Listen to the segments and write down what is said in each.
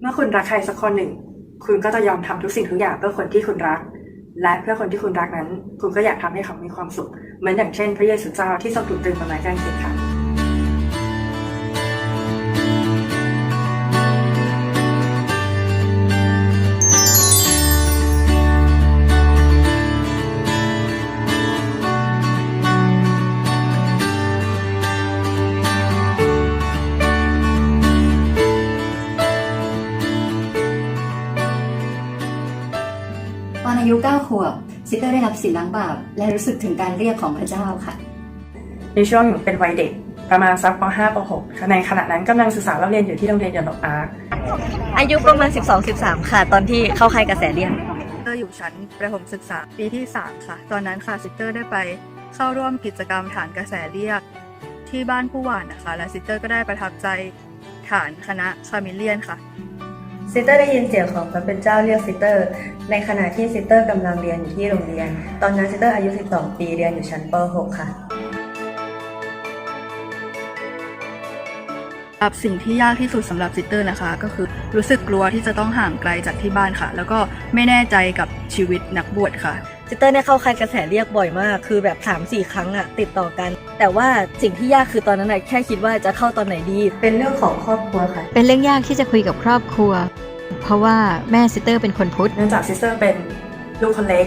เมื่อคุณรักใครสักคนหนึ่ง คุณก็จะยอมทำทุกสิ่งทุกอย่างเพื่อคนที่คุณรัก และเพื่อคนที่คุณรักนั้น คุณก็อยากทำให้เขามีความสุข เหมือนอย่างเช่น พระเยซูเจ้าที่ทรงถูกตรึงบนไม้กางเขนค่ะ ยุ 9 ขวบซิสเตอร์ได้รับสินล้างบาปและรู้สึกถึงการเรียกของพระเจ้าค่ะ ในช่วงเป็นวัยเด็กประมาณสักป .5 ป .6 ในขณะนั้นกำลังศึกษาเราเรียนอยู่ที่โรงเรียนยอนดอกอาร์คอายุประมาณ 12-13 ค่ะ ตอนที่เข้าค่ายกระแสเรียนซิสเตอร์อยู่ชั้นประถมศึกษาปีที่ 3 ค่ะ ตอนนั้นค่ะซิสเตอร์ได้ไปเข้าร่วมกิจกรรมฐานกระแสเรียกที่บ้านผู้หวานนะคะ และซิสเตอร์ก็ได้ประทับใจฐานคณะคามิเลียนค่ะ ซิสเตอร์ได้ยินเสียงของพระเป็นเจ้าเรียกซิสเตอร์ ในขณะที่ซิสเตอร์กำลังเรียนอยู่ที่โรงเรียน ตอนนั้นซิสเตอร์อายุ 12 ปีเรียนอยู่ชั้นป .6 ค่ะครับสิ่งที่ยากที่สุดสำหรับซิสเตอร์นะคะ ก็คือรู้สึกกลัวที่จะต้องห่างไกลจากที่บ้านค่ะ แล้วก็ไม่แน่ใจกับชีวิตนักบวชค่ะ ซิสเตอร์เนี่ยเข้าค่ายกระแสเรียกบ่อยมาก คือแบบ3-4 ครั้งอะติดต่อกัน แต่ว่าสิ่งที่ยากคือตอนนั้นอะแค่คิดว่าจะเข้าตอนไหนดี เป็นเรื่องของครอบครัวค่ะ เป็นเรื่องยากที่จะคุยกับครอบครัว เพราะว่าแม่ซิสเตอร์เป็นคนพุทธเนื่องจากซิสเตอร์เป็นลูกคนเล็ก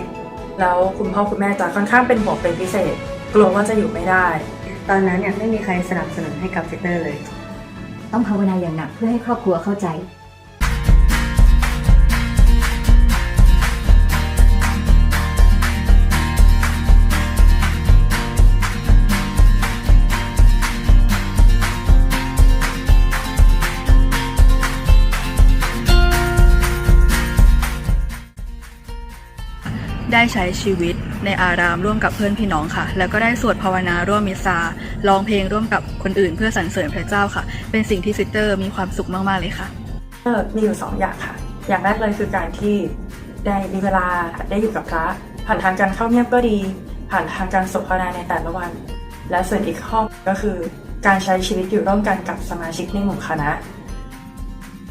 แล้วคุณพ่อคุณแม่จะค่อนข้างเป็นห่วงเป็นพิเศษ กลัวว่าจะอยู่ไม่ได้ ตอนนั้นเนี่ยไม่มีใครสนับสนุนให้กับซิสเตอร์เลย ต้องภาวนาอย่างหนักเพื่อให้ครอบครัวเข้าใจ ใช้ชีวิตในอารามร่วมกับเพื่อนพี่น้องค่ะ แล้วก็ได้สวดภาวนาร่วมมิสซาร้องเพลงร่วมกับคนอื่นเพื่อสรรเสริญพระเจ้าค่ะ เป็นสิ่งที่ซิสเตอร์มีความสุขมาก ๆ เลยค่ะเออมีอยู่สองอย่างค่ะ อย่างแรกเลยคือการที่ได้มีเวลาได้อยู่กับพระผ่านทางการเข้าเงียบก็ดี ผ่านทางการสวดภาวนาในแต่ละวัน และส่วนอีกข้อก็คือ การใช้ชีวิตอยู่ร่วมกันกับสมาชิกในหมู่คณะ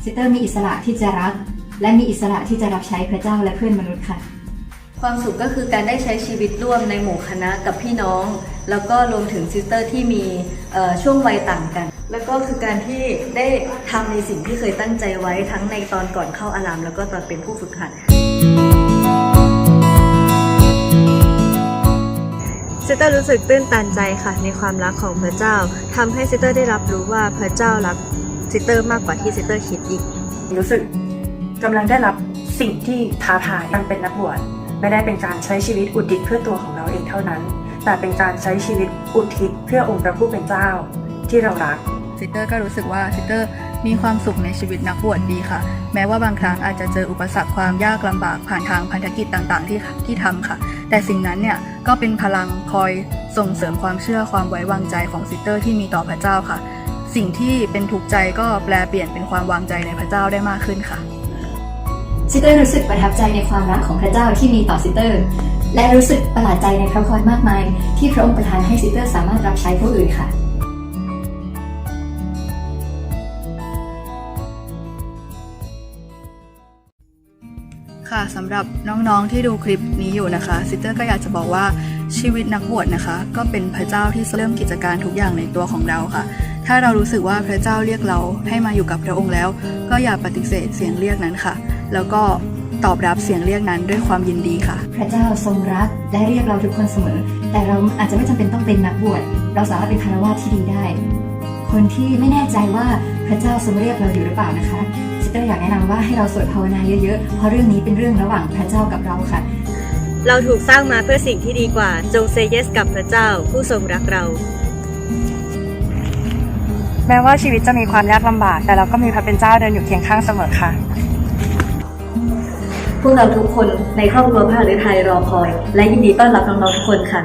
ซิสเตอร์มีอิสระที่จะรัก และมีอิสระที่จะรับใช้พระเจ้าและเพื่อนมนุษย์ค่ะ ความสุขก็คือการได้ใช้ชีวิตร่วมในหมู่คณะกับพี่น้อง แล้วก็รวมถึงซิสเตอร์ที่มีเอ่อช่วงวัยต่างกัน แล้วก็คือการที่ได้ทำในสิ่งที่เคยตั้งใจไว้ทั้งในตอนก่อนเข้าอาราม แล้วก็ตอนเป็นผู้ฝึกหัดซิสเตอร์รู้สึกตื้นตันใจค่ะในความรักของพระเจ้าทำให้ซิสเตอร์ได้รับรู้ว่าพระเจ้ารักซิสเตอร์มากกว่าที่ซิสเตอร์คิดอีก รู้สึกกำลังได้รับสิ่งที่ท้าทายการเป็นนักบวช ไม่ได้เป็นการใช้ชีวิตอุทิศเพื่อตัวของเราเองเท่านั้น แต่เป็นการใช้ชีวิตอุทิศเพื่อองค์พระผู้เป็นเจ้า ที่เรารักซิสเตอร์ก็รู้สึกว่าซิสเตอร์มีความสุขในชีวิตนักบวชดีค่ะ แม้ว่าบางครั้งอาจจะเจออุปสรรคความยากลำบากผ่านทางพันธกิจต่างๆ ที่ที่ทำค่ะ แต่สิ่งนั้นเนี่ยก็เป็นพลังคอยส่งเสริมความเชื่อความไว้วางใจของซิสเตอร์ที่มีต่อพระเจ้าค่ะ สิ่งที่เป็นทุกใจก็แปลเปลี่ยนเป็นความวางใจในพระเจ้าได้มากขึ้นค่ะ ซิสเตอร์รู้สึกประทับใจในความรักของพระเจ้าที่มีต่อซิสเตอร์ และรู้สึกประหลาดใจในพระพรมากมาย ที่พระองค์ประทานให้ซิสเตอร์สามารถรับใช้ผู้อื่นค่ะค่ะสำหรับน้องๆที่ดูคลิปนี้อยู่นะคะซิสเตอร์ก็อยากจะบอกว่าชีวิตนักบวชนะคะ ก็เป็นพระเจ้าที่เริ่มกิจการทุกอย่างในตัวของเราค่ะ ถ้าเรารู้สึกว่าพระเจ้าเรียกเราให้มาอยู่กับพระองค์แล้ว ก็อย่าปฏิเสธเสียงเรียกนั้นค่ะ แล้วก็ตอบรับเสียงเรียกนั้นด้วยความยินดีค่ะ พระเจ้าทรงรักและเรียกเราทุกคนเสมอ แต่เราอาจจะไม่จำเป็นต้องเป็นนักบวช เราสามารถเป็นคารวะที่ดีได้ คนที่ไม่แน่ใจว่าพระเจ้าทรงเรียกเราอยู่หรือเปล่านะคะซิสเตอร์อยากแนะนำว่าให้เราสวดภาวนาเยอะๆ เพราะเรื่องนี้เป็นเรื่องระหว่างพระเจ้ากับเราค่ะ เราถูกสร้างมาเพื่อสิ่งที่ดีกว่า จงเซเยสกับพระเจ้าผู้ทรงรักเรา แม้ว่าชีวิตจะมีความยากลำบาก แต่เราก็มีพระเป็นเจ้าเดินอยู่เคียงข้างเสมอค่ะ พวกเราทุกคนในครอบครัวพระฤทัยรอคอย และยินดีต้อนรับน้องๆทุกคนค่ะ